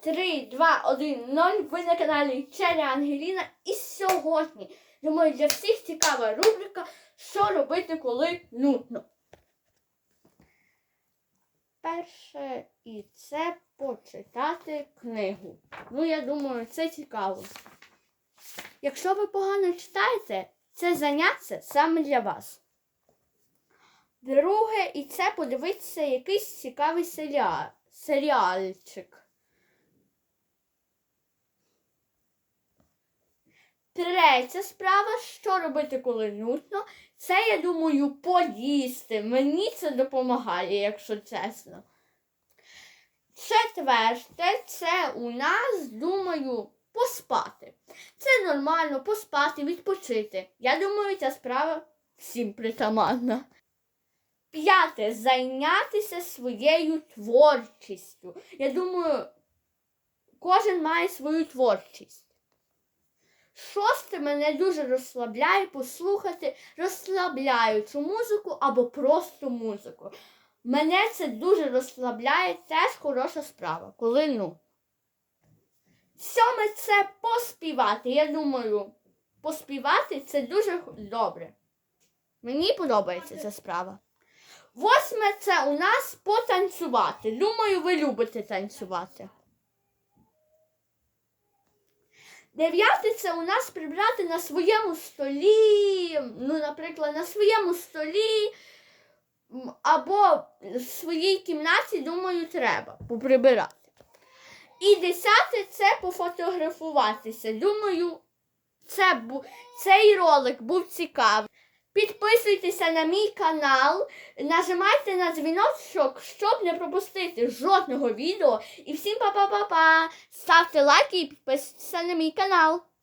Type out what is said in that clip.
3, 2, 1, 0. Ви на каналі Челя Ангеліна. І сьогодні, думаю, для всіх цікава рубрика Що робити, коли нудно. Перше і це почитати книгу. Ну, я думаю, це цікаво. Якщо ви погано читаєте, це заняття саме для вас. Друге, і це подивитися якийсь цікавий серіал, серіальчик. Третя справа, що робити, коли нудно, це, я думаю, поїсти. Мені це допомагає, якщо чесно. Четверте, це у нас, думаю, поспати. Це нормально поспати, відпочити. Я думаю, ця справа всім притаманна. П'яте зайнятися своєю творчістю. Я думаю, кожен має свою творчість. Шосте мене дуже розслабляє послухати розслабляючу музику або просто музику. Мене це дуже розслабляє, теж хороша справа, коли ну. Сьоме це поспівати. Я думаю, поспівати це дуже добре. Мені подобається ця справа. Восьме це у нас потанцювати. Думаю, ви любите танцювати. Дев'яте це у нас прибрати на своєму столі, ну, наприклад, на своєму столі або в своїй кімнаті, думаю, треба поприбирати. І десяте це пофотографуватися. Думаю, це бу... цей ролик був цікавий. Підписуйтеся на мій канал, нажимайте на дзвіночок, щоб не пропустити жодного відео. І всім па-па-па-па! Ставте лайки і підписуйтеся на мій канал.